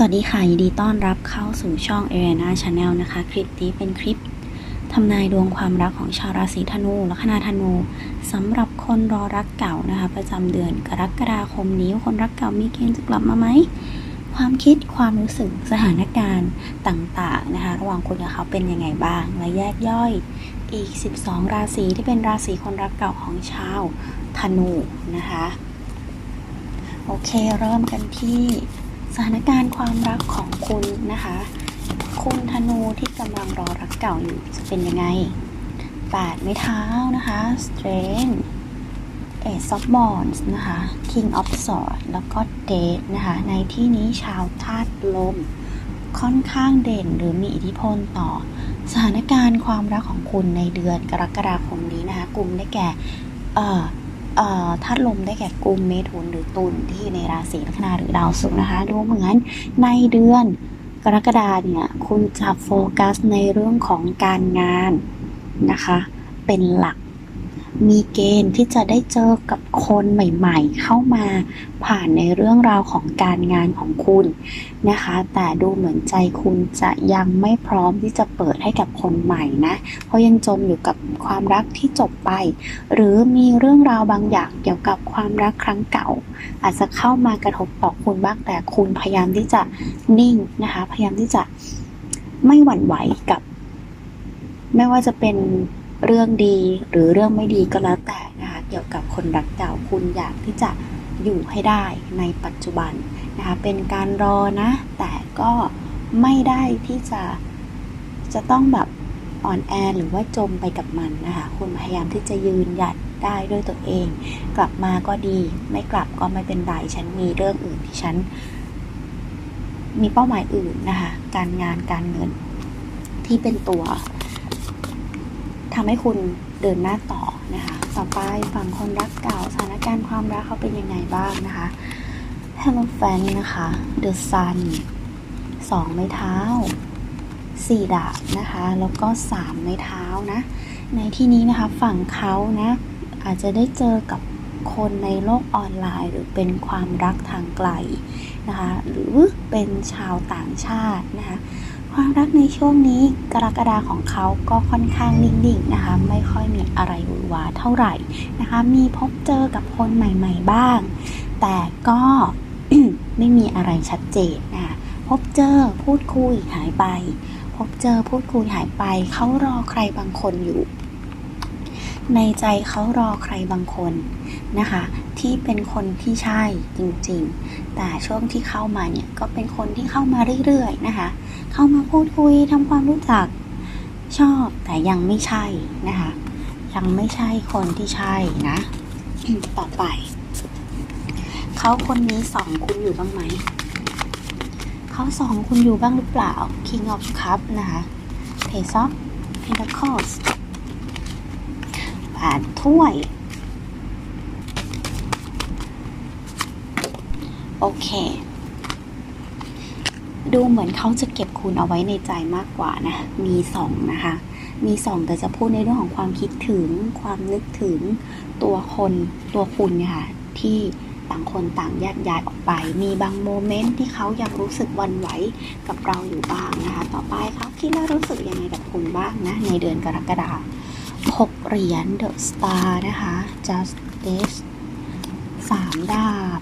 สวัสดีค่ะ ยินดีต้อนรับเข้าสู่ช่อง a r i a n a Channel นะคะ คลิปนี้เป็นคลิปทำนายดวงความรักของชาวราศีธนูลัคนาธนูสำหรับคนรอรักเก่านะคะ ประจำเดือนกรกฎาคมนี้คนรักเก่ามีเกณฑ์จะกลับมาไหม ความคิดความรู้สึกสถานการณ์ต่างๆนะคะ ระหว่างคุณกับเขาเป็นยังไงบ้าง และแยกย่อยอีก 12 ราศีที่เป็นราศีคนรักเก่าของชาวธนูนะคะ โอเค เริ่มกันที่ สถานการณ์ความรักของคุณนะคะ คุณธนูที่กำลังรอรักเก่าอยู่จะเป็นยังไงแปดไม้เท้านะคะ strength ace of wands นะคะ king of swords แล้วก็ date นะคะ ในที่นี้ชาวธาตุลม ค่อนข้างเด่นหรือมีอิทธิพลต่อ สถานการณ์ความรักของคุณในเดือนกรกฎาคมนี้นะคะ กลุ่มได้แก่อ่อเอ่อ ธาตุลมได้แก่กุมเมถุนหรือตุลที่ในราศีลัคนาหรือดาวศุกร์นะคะ ดูเหมือนในเดือนกรกฎาเนี่ยคุณจะโฟกัสในเรื่องของการงานนะคะ เป็นหลัก มีเกณฑ์ที่จะได้เจอกับคนใหม่ๆ เข้ามาผ่านในเรื่องราวของการงานของคุณนะคะ แต่ดูเหมือนใจคุณจะยังไม่พร้อมที่จะเปิดให้กับคนใหม่นะ เพราะยังจมอยู่กับความรักที่จบไป หรือมีเรื่องราวบางอย่างเกี่ยวกับความรักครั้งเก่า อาจจะเข้ามากระทบต่อคุณบ้างแต่คุณพยายามที่จะนิ่งนะคะ พยายามที่จะไม่หวั่นไหวกับ ไม่ว่าจะเป็น เรื่องดีหรือเรื่องไม่ดีก็แล้วแต่นะคะเกี่ยวกับคนรักเก่าคุณอยากที่จะอยู่ให้ได้ในปัจจุบันนะคะเป็นการรอนะ แต่ก็ไม่ได้ที่จะจะต้องแบบอ่อนแอหรือว่าจมไปกับมันนะคะคุณพยายามที่จะยืนหยัดได้ด้วยตัวเอง กลับมาก็ดี ไม่กลับก็ไม่เป็นไรฉันมีเรื่องอื่นที่ฉัน มีเป้าหมายอื่นนะคะการงานการเงินที่เป็นตัว ทำให้คุณเดินหน้าต่อนะคะ ต่อไปฝั่งคนรักเก่าสถานการณ์ความรักเขาเป็นยังไงบ้างนะคะ Hello Fan นะคะ The Sun สองไม้เท้าสี่ดาบนะคะ แล้วก็สามไม้เท้านะ ในที่นี้นะคะฝั่งเขานะอาจจะได้เจอกับคนในโลกออนไลน์ หรือเป็นความรักทางไกลนะคะ หรือเป็นชาวต่างชาตินะคะ ความรักในช่วงนี้กรกฎาของเขาก็ค่อนข้างนิ่งๆนะคะ ไม่ค่อยมีอะไรหวือหวาเท่าไหร่นะคะ มีพบเจอกับคนใหม่ ๆ บ้าง แต่ก็ไม่มีอะไรชัดเจนนะคะพบเจอพูดคุยหายไป พบเจอพูดคุยหายไป เขารอใครบางคนอยู่ ในใจเขารอใครบางคนนะคะ ที่เป็นคนที่ใช่จริงๆ แต่ช่วงที่เข้ามาเนี่ยก็เป็นคนที่เข้ามาเรื่อยๆนะคะ เข้ามาพูดคุยทำความรู้จักชอบแต่ยังไม่ใช่นะคะ ยังไม่ใช่คนที่ใช่นะ ต่อไป เขาคนนี้สองคุณอยู่บ้างไหมเขาสองคุณอยู่บ้างหรือเปล่า King of Cup นะคะ Page of Pentacles ถ้วย โอเค ดูเหมือนเขาจะเก็บคุณเอาไว้ในใจมากกว่านะ มีสองนะคะ มีสองแต่จะพูดในเรื่องของความคิดถึง ความนึกถึงตัวคนตัวคุณเนี่ยค่ะ ที่ต่างคนต่างแยกย้ายออกไป มีบางโมเมนต์ที่เขายังรู้สึกวันไหวกับเราอยู่บ้างนะคะ ต่อไปเขาคิดและรู้สึกยังไงกับคุณบ้างนะ ในเดือนกรกฎาคม หกเหรียญ The Star นะคะ Justice สามดาบ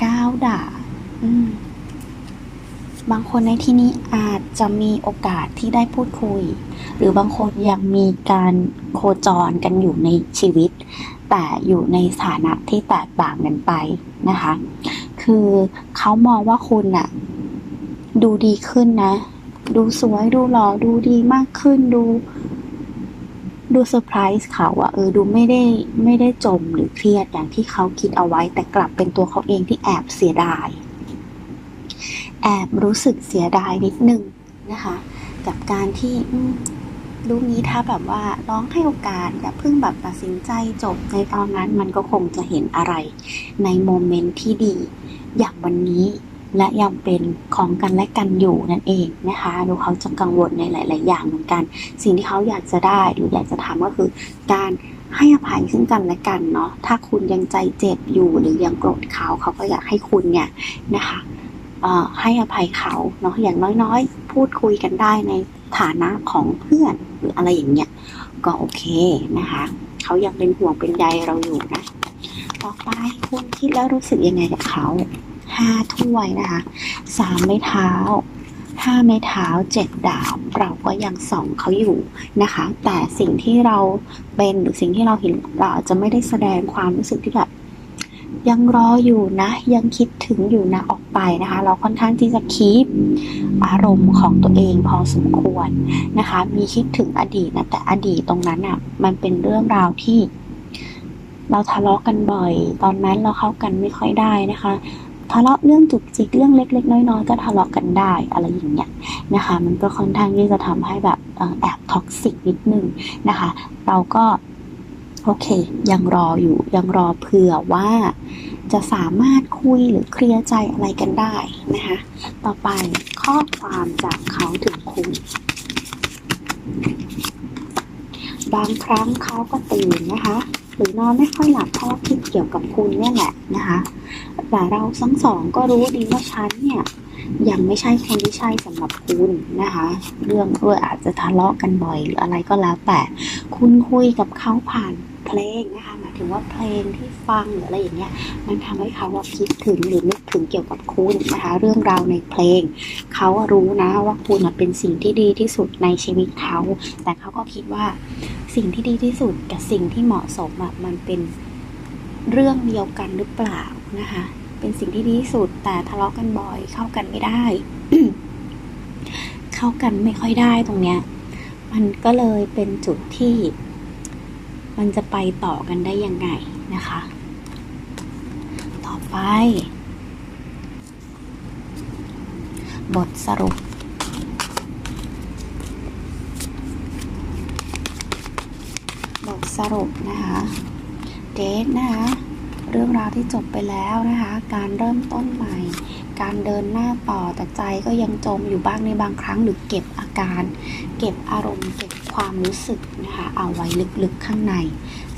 เก้าดาบ บางคนในที่นี้อาจจะมีโอกาสที่ได้พูดคุย หรือบางคนยังมีการโคจรกันอยู่ในชีวิต แต่อยู่ในสถานะที่แตกต่างกันไปนะคะ คือเขามองว่าคุณน่ะดูดีขึ้นนะ ดูสวยดูหล่อดูดีมากขึ้นดู ดูเซอร์ไพรส์เขาอะเออดูไม่ได้ไม่ได้จมหรือเครียดอย่างที่เขาคิดเอาไว้ แต่กลับเป็นตัวเขาเองที่แอบเสียดาย แอบรู้สึกเสียดายนิดนึงนะคะ กับการที่ลูกนี้ถ้าแบบว่าร้องให้โอกาสอย่าเพิ่งแบบตัดสินใจจบในตอนนั้นมันก็คงจะเห็นอะไร ในโมเมนต์ที่ดี อย่างวันนี้ และยังเป็นของกันและกันอยู่นั่นเองนะคะดูเขาจะกังวลในหลาย ๆ อย่างเหมือนกัน สิ่งที่เขาอยากจะได้หรืออยากจะทำก็คือ การให้อภัยซึ่งกันและกันเนาะถ้าคุณยังใจเจ็บอยู่หรือยังโกรธเขาเขาก็อยากให้คุณเนี่ยนะคะให้อภัยเขาเนาะอย่างน้อยๆ พูดคุยกันได้ในฐานะของเพื่อนหรืออะไรอย่างเงี้ยก็โอเคนะคะเขายังเป็นห่วงเป็นใยเราอยู่นะ ต่อไปคุณคิดแล้วรู้สึกยังไงกับเขา ห้าถ้วยนะคะสามไม้เท้าห้าไม้เท้าเจ็ดดาบเราก็ยังส่องเขาอยู่นะคะ แต่สิ่งที่เราเป็นหรือสิ่งที่เราเห็นเราอาจจะไม่ได้แสดงความรู้สึกที่แบบยังรออยู่นะ ยังคิดถึงอยู่นะออกไปนะคะ เราค่อนข้างที่จะคีปอารมณ์ของตัวเองพอสมควรนะคะ มีคิดถึงอดีตนะแต่อดีตตรงนั้นอะ มันเป็นเรื่องราวที่ เราทะเลาะกันบ่อย ตอนนั้นเราเข้ากันไม่ค่อยได้นะคะ ทะเลาะเรื่องจุกจิกเรื่องเล็ก ๆ น้อยๆก็ทะเลาะกันได้อะไรอย่างเงี้ยนะคะ มันก็ค่อนข้างที่จะทำให้แบบแอบท็อกซิกนิดนึงนะคะ เราก็โอเค ยังรออยู่ยังรอเผื่อว่าจะสามารถคุยหรือเคลียร์ใจอะไรกันได้นะคะ ต่อไปข้อความจากเขาถึงคุณ บางครั้งเขาก็ตื่นนะคะ หรือนอนไม่ค่อยหลับเพราะคิดเกี่ยวกับคุณเนี่ยแหละนะคะแต่เราทั้งสองก็รู้ดีว่าฉันเนี่ยยังไม่ใช่คนที่ใช่สำหรับคุณนะคะ เรื่องด้วยอาจจะทะเลาะกันบ่อยหรืออะไรก็แล้วแต่คุณคุยกับเขาผ่านเพลงนะคะหมายถึงว่าเพลงที่ฟังหรืออะไรอย่างเงี้ยมันทำให้เขาว่าคิดถึงหรือนึกถึงเกี่ยวกับคุณนะคะ เรื่องราวในเพลง เขารู้นะว่าคุณเป็นสิ่งที่ดีที่สุดในชีวิตเขา แต่เขาก็คิดว่า สิ่งที่ดีที่สุดกับสิ่งที่เหมาะสมอะมันเป็นเรื่องเดียวกันหรือเปล่านะคะ เป็นสิ่งที่ดีที่สุดแต่ทะเลาะกันบ่อย เข้ากันไม่ได้ เข้ากันไม่ค่อยได้ตรงเนี้ย มันก็เลยเป็นจุดที่ มันจะไปต่อกันได้ยังไงนะคะ ต่อไป บทสรุป บทสรุปนะคะเดทนะคะเรื่องราวที่จบไปแล้วนะคะ การเริ่มต้นใหม่ การเดินหน้าต่อแต่ใจก็ยังจมอยู่บ้างในบางครั้งหรือเก็บอาการ เก็บอารมณ์เก็บความรู้สึกนะคะเอาไว้ลึกๆข้างใน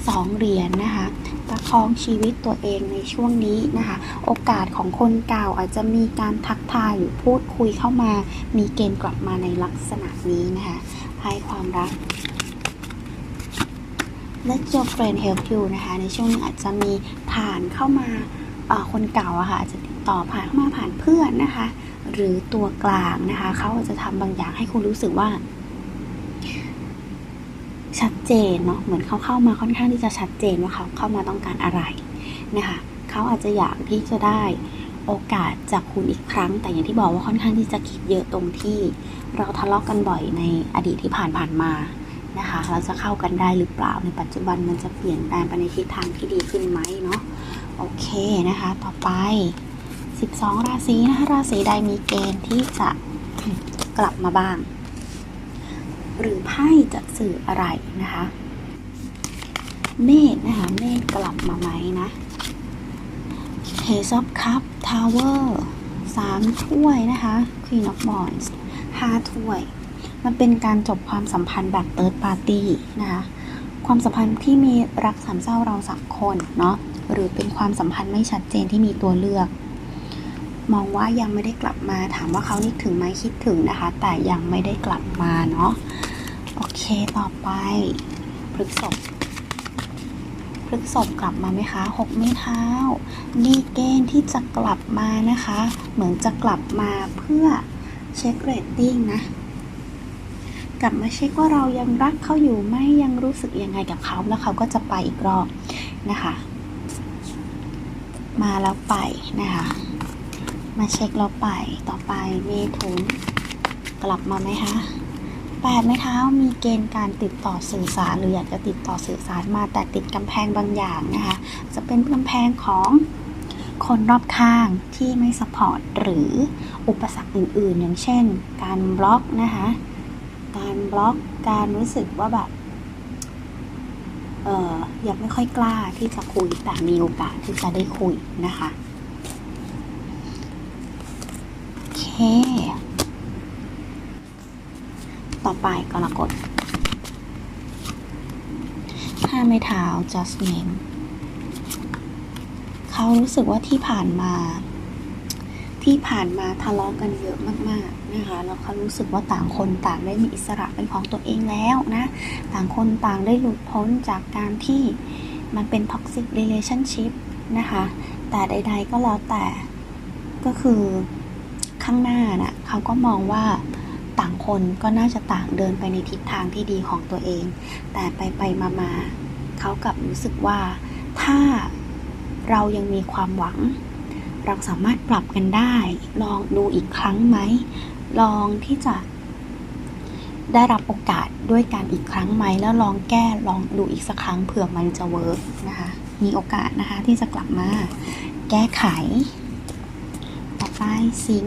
สองเหรียญนนะคะประคองชีวิตตัวเองในช่วงนี้นะคะ โอกาสของคนเก่าอาจจะมีการทักทายหรือพูดคุยเข้ามา มีเกณฑ์กลับมาในลักษณะนี้นะคะให้ความรัก Let your friend help you นะคะ ในช่วงนี้อาจจะมีผ่านเข้ามาคนเก่าอะค่ะอาจจะติดต่อผ่านเข้ามาผ่านเพื่อนนะคะ หรือตัวกลางนะคะ เขาอาจจะทำบางอย่างให้คุณรู้สึกว่า ชัดเจนเนาะเหมือนเขาเข้ามาค่อนข้างที่จะชัดเจนว่าเขาเข้ามาต้องการอะไรนะคะเขาอาจจะอยากที่จะได้โอกาสจากคุณอีกครั้ง แต่อย่างที่บอกว่าค่อนข้างที่จะคิดเยอะตรงที่ เราทะเลาะกันบ่อยในอดีตที่ผ่านผ่านมา นะคะเราจะเข้ากันได้หรือเปล่าในปัจจุบันมันจะเปลี่ยนแปลงไปในทิศทางที่ดีขึ้นไหมเนาะโอเคนะคะ ต่อไป 12 ราศีนะคะราศีใดมีเกณฑ์ที่จะกลับมาบ้าง หรือไพ่จะสื่ออะไรนะคะ เมษนะคะเมษกลับมาไหมนะ Ace of Cup Tower สามถ้วยนะคะ Queen of Wands ห้าถ้วย มันเป็นการจบความสัมพันธ์แบบ Third Party นะคะความสัมพันธ์ที่มีรักสามเศร้าเราสามคนเนาะหรือเป็นความสัมพันธ์ไม่ชัดเจนที่มีตัวเลือก มองว่ายังไม่ได้กลับมาถามว่าเขานึกถึงไหมคิดถึงนะคะ แต่ยังไม่ได้กลับมาเนาะโอเคต่อไปพฤกษบพฤกษบกลับมาไหมคะหกไม้เท้า มีเกณฑ์ที่จะกลับมานะคะ เหมือนจะกลับมาเพื่อเช็คเรตติ้งนะ กลับมาเช็คว่าเรายังรักเขาอยู่ไหมยังรู้สึกยังไงกับเขาแล้วเขาก็จะไปอีกรอบนะคะ มาแล้วไปนะคะ มาเช็คแล้วไปต่อไปเมถุนกลับมาไหมคะแปดไม้เท้ามีเกณฑ์การติดต่อสื่อสารหรืออยากจะติดต่อสื่อสารมาแต่ติดกำแพงบางอย่างนะคะ จะเป็นกำแพงของคนรอบข้างที่ไม่สปอร์ตหรืออุปสรรคอื่นๆ อย่างเช่น การบล็อกนะคะ บล็อกการรู้สึกว่าแบบเออยังไม่ค่อยกล้าที่จะคุยแต่มีโอกาสที่จะได้คุยนะคะโอเค ต่อไปกรกฎห้าไม้เท้า just name เขารู้สึกว่าที่ผ่านมา ที่ผ่านมาทะเลาะกันเยอะมากๆนะคะแล้วเขารู้สึกว่าต่างคนต่างได้มีอิสระเป็นของตัวเองแล้วนะ ต่างคนต่างได้หลุดพ้นจากการที่มันเป็น toxic relationship นะคะ แต่ใด ๆ ก็แล้วแต่ก็คือข้างหน้าน่ะเขาก็มองว่าต่างคนก็น่าจะต่างเดินไปในทิศทางที่ดีของตัวเอง แต่ไปไปมามาเขากลับรู้สึกว่าถ้าเรายังมีความหวัง เราสามารถปรับกันได้ ลองดูอีกครั้งไหม ลองที่จะได้รับโอกาสด้วยการอีกครั้งไหม แล้วลองแก้ลองดูอีกสักครั้งเผื่อมันจะเวิร์กนะคะ มีโอกาสนะคะที่จะกลับมาแก้ไข ต่อไปสิง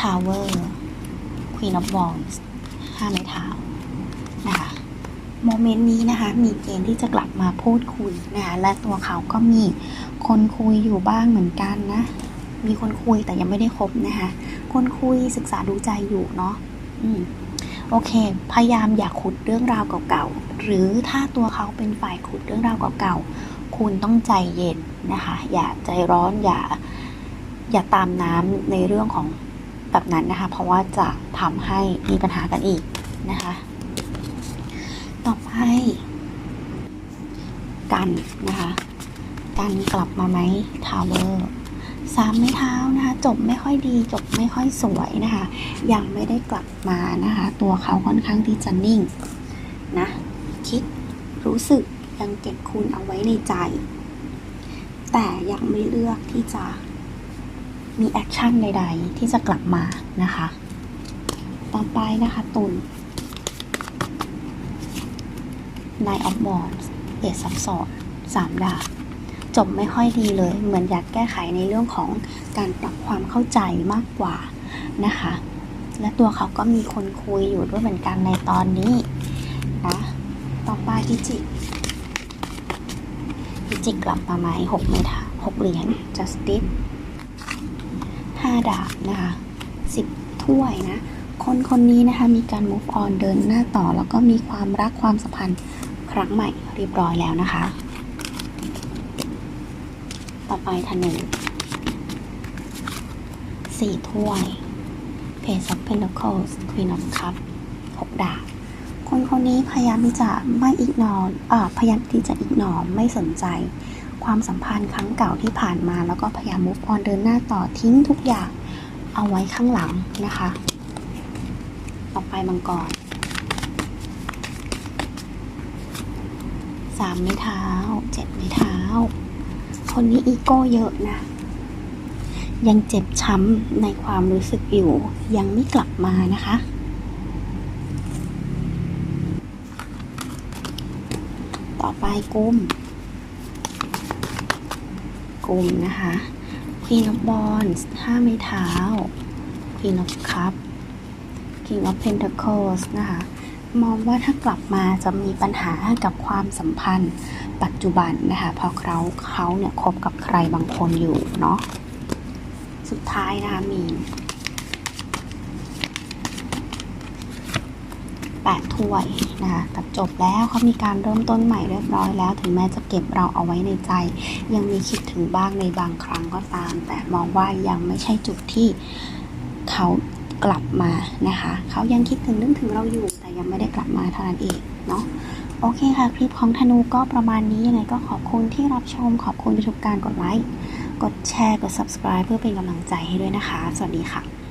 Tower Queen of Wands ห้าไม้เท้านะคะ โมเมนต์นี้นะคะ มีเกณฑ์ที่จะกลับมาพูดคุยนะคะและตัวเขาก็มีคนคุยอยู่บ้างเหมือนกันนะ มีคนคุยแต่ยังไม่ได้คบนะคะ คนคุยศึกษาดูใจอยู่เนาะอืมโอเค พยายามอย่าขุดเรื่องราวเก่าๆ หรือถ้าตัวเขาเป็นฝ่ายขุดเรื่องราวเก่าๆ คุณต้องใจเย็นนะคะ อย่าใจร้อน อย่า อย่าตามน้ำในเรื่องของแบบนั้นนะคะ เพราะว่าจะทำให้มีปัญหากันอีกนะคะ ต่อไปกันนะคะ กันกลับมาไหมทาวเวอร์สามไม้เท้านะคะ จบไม่ค่อยดีจบไม่ค่อยสวยนะคะ ยังไม่ได้กลับมานะคะ ตัวเขาค่อนข้างที่จะนิ่งนะคิดรู้สึกยังเก็บคุณเอาไว้ในใจ แต่ยังไม่เลือกที่จะมีแอคชั่นใดๆ ที่จะกลับมานะคะ ต่อไปนะคะตุ น Nine of Wands เอซับซ้อนสามดาบจบไม่ค่อยดีเลย เหมือนอยากแก้ไขในเรื่องของการปรับความเข้าใจมากกว่านะคะ และตัวเขาก็มีคนคุยอยู่ด้วยเหมือนกันในตอนนี้นะต่อไปพิจิกพิจิกกลับมาไหมหกไม้เท้าหกเหรียญ justice ห้าดาบนะคะสิบถ้วยนะ คนคนนี้นะคะมีการ move on เดินหน้าต่อ แล้วก็มีความรักความสัมพันธ์ ครั้งใหม่เรียบร้อยแล้วนะคะ ต่อไปธนูสี่ถ้วย Page of Pentacles Queen of Cups หกดาบคนคนนี้พยายามที่จะไม่อิกนอนอ่าพยายามที่จะอิกนอนไม่สนใจ ความสัมพันธ์ครั้งเก่าที่ผ่านมา แล้วก็พยายาม move on เดินหน้าต่อทิ้งทุกอย่างเอาไว้ข้างหลังนะคะ ต่อไปมังกร สามไม้เท้าเจ็ดไม้เท้า คนนี้อีโก้เยอะนะ ยังเจ็บช้ำในความรู้สึกอยู่ ยังไม่กลับมานะคะ ต่อไปกุมกุมนะคะ Queen of Wands ห้าไม้เท้า Queen of Cups King of Pentacles นะคะ มองว่าถ้ากลับมาจะมีปัญหากับความสัมพันธ์ ปัจจุบันนะคะเพราะเขาเขาเนี่ยคบกับใครบางคนอยู่เนาะสุดท้ายนะคะมีแปดถ้วยนะคะแต่จบแล้วเขามีการเริ่มต้นใหม่เรียบร้อยแล้ว ถึงแม้จะเก็บเราเอาไว้ในใจ ยังมีคิดถึงบ้างในบางครั้งก็ตาม แต่มองว่ายังไม่ใช่จุดที่เขา กลับมานะคะเขายังคิดถึงนึกถึงเราอยู่ แต่ยังไม่ได้กลับมาเท่านั้นเองเนาะโอเคค่ะ คลิปของธนูก็ประมาณนี้ยังไงก็ขอบคุณที่รับชม ขอบคุณทุกการกดไลค์กดแชร์กด subscribe เพื่อเป็นกำลังใจให้ด้วยนะคะ สวัสดีค่ะ